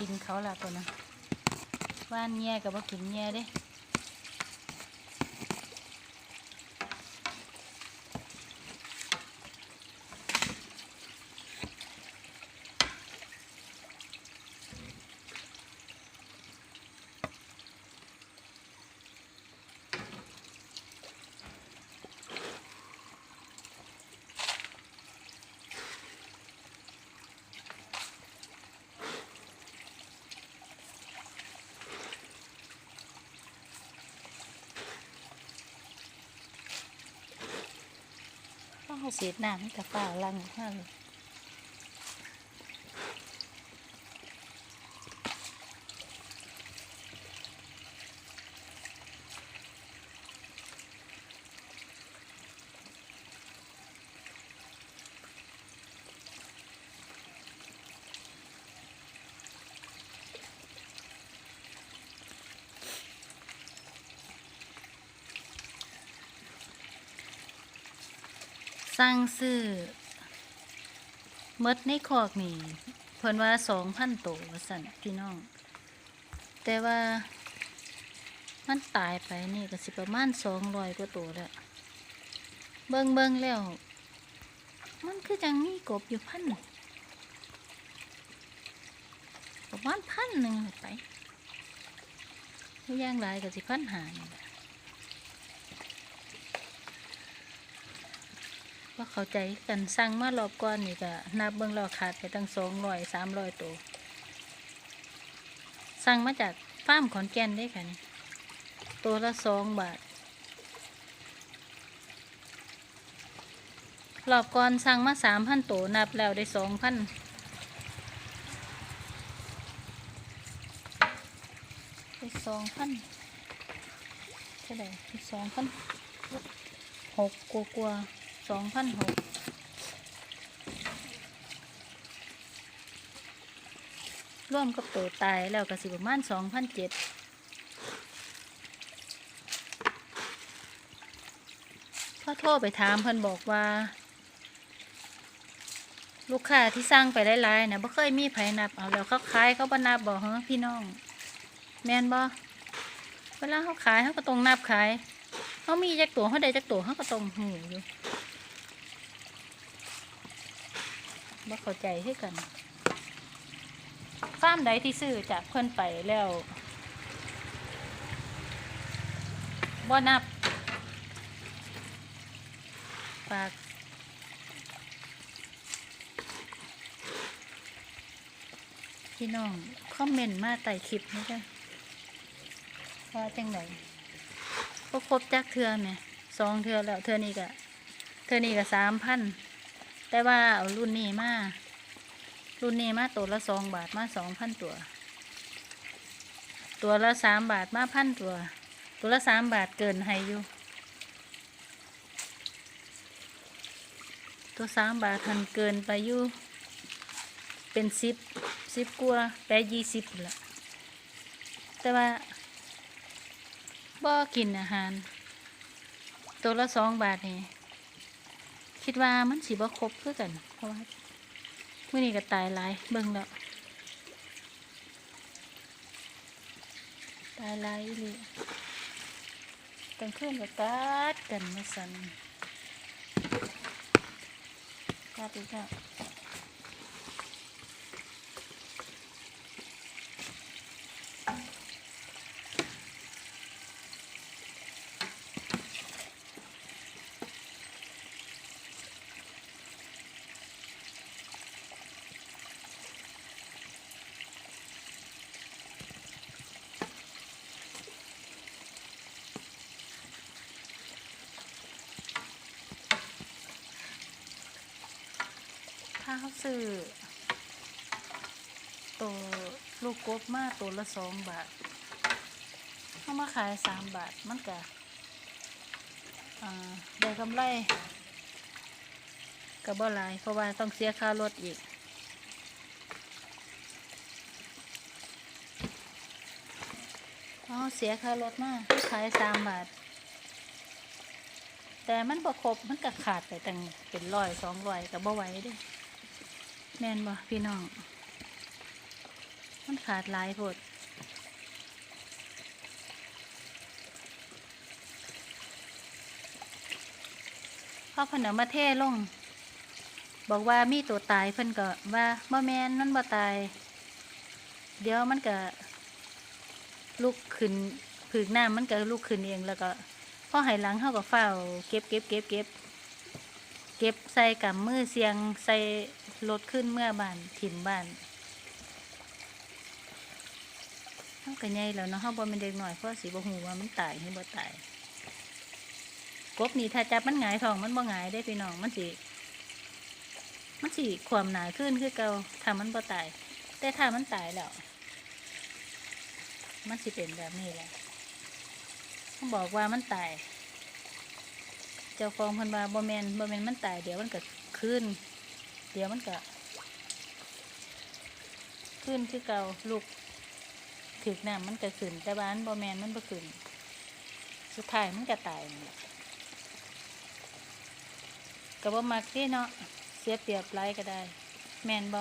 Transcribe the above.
กินเขาละตัวนะว่านแง่กับว่ากินแง่เด้ เศษน้ำกับป้าลังห้าเลย สั่งซื้อมดในคอกนี่เพิ่นว่าสองพันตัวสั่นพี่น้อง แต่ว่ามันตายไปนี่ก็สิประมาณสองร้อยกว่าตัวแล้วเบิ่งเบิ่งแล้ว มันคือจังมีกบอยู่พันประมาณพันหนึ่งไปไม่ย่างหลายก็สิพันหานี่แหละ ว่าเข้าใจกันสั่งมารอบก่อนนี่ก็นับเบิ่งเราขาดไปตั้งสองร้อยสามร้อยตัวสั่งมาจากฟาร์มขอนแก่นได้ค่ะนี่ตัวละสองบาท รอบก่อนสั่งมาสามพันตัวนับแล้วได้สองพันได้สองพันเท่าไหร่ได้สองพันหกกลัวๆ สองพันหกร่วมกับตัวตายแล้วก็สิประมาณสองพันเจ็ดพ่อโทรไปถามเพิ่นบอกว่า ลูกค้าที่สร้างไปหลายๆนะบ่เคยมีไผนับเอาแล้วเขาขายเขาบ่นับบอกเฮ้พี่น้อง แม่นบ่เวลาเขาขายเขาก็ต้องนับขายเขามีจักตัวเขาได้จักตัวเขาก็ต้องหูอยู่ บ่เข้าใจให้กันฟาร์มใดที่ซื้อจากเพื่อนไปแล้วบ่นับฝากพี่น้องคอมเมนต์มาใต้คลิปนี่จ้ะว่าจังไหนก็ครบจักเทือไหมสองเทือแล้วเทือนี้ก็เทือนี้ก็สามพัน แต่ว่าเอารุ่นนี้มารุ่นนี้มาตัวละสองบาทมาสองพันตัว ตัวละสามบาทมาพันตัว ตัวละสามบาทเกินให้อยู่ ตัวสามบาททันเกินไปอยู่ เป็นสิบสิบกว่าแปดยี่สิบละแต่ว่าบ่กินอาหาร ตัวละสองบาทนี่ คิดว่ามันสีบ่ครบคือกัน เพราะว่ามื่อนี้ก็ตายหลายเบิ่งแล้ว ตายหลายอีหลีตั้งคืนก็กัดกันมาสั่นกัดอีกแล้วาเขาซื้อตัวลูกกบมาตัวละสองบาทเขามาขายสามบาทมันก็ได้กำไรกับบ่หลายเพราะว่าต้องเสียค่ารถอีกอ๋อเสียค่ารถมากขายสามบาท แต่มันประครบมันก็ขาดไปตั้งเป็นร้อยสองร้อยกับบ่ไหว้เด้ แม่นบ่พี่น้อง มันขาดหลายโพดพอเพิ่นเอามาเทลง บอกว่ามีตัวตายเพิ่นก็ว่าบ่แมนมันบ่ตาย เดี๋ยวมันก็ลุกขึ้นผึกน้ำมันก็ลุกขึ้นเองแล้วก็พอให้หลังเฮาก็เฝ้าเก็บเก็บเก็บเก็บ เก็บใส่กับมือเสียงใส่รถขึ้นเมื่อบ้านถิ่มบ้านเฮาก็ใหญ่แล้วเนาะเฮาบ่แม่นเด็กหน้อยเพราะสิบ่ฮู้ว่ามันตายหรือบ่ตายกบนี่ถ้าจับมันหงายท้องมันบ่หงายได้พี่น้องมันสิมันสิความหนาขึ้นคือเกาถ้ามันบ่ตาย แต่ถ้ามันตายแล้วมันสิเป็นแบบนี้แหละต้องบอกว่ามันตาย จ้าของเพิ่นว่าบ่แมนบ่แมนมันตายเดี๋ยวมันก็ขึ้น เดี๋ยวมันก็ขึ้นคือเก่าลูกถึกน้ำมันก็ขึ้น แต่ว่านบ่แมนมันบ่ขึ้น สุดท้ายมันก็ตายนั่แหละก็บ่มักเด้เนาะเสียเปรียบไรก็ได้ แมนบ่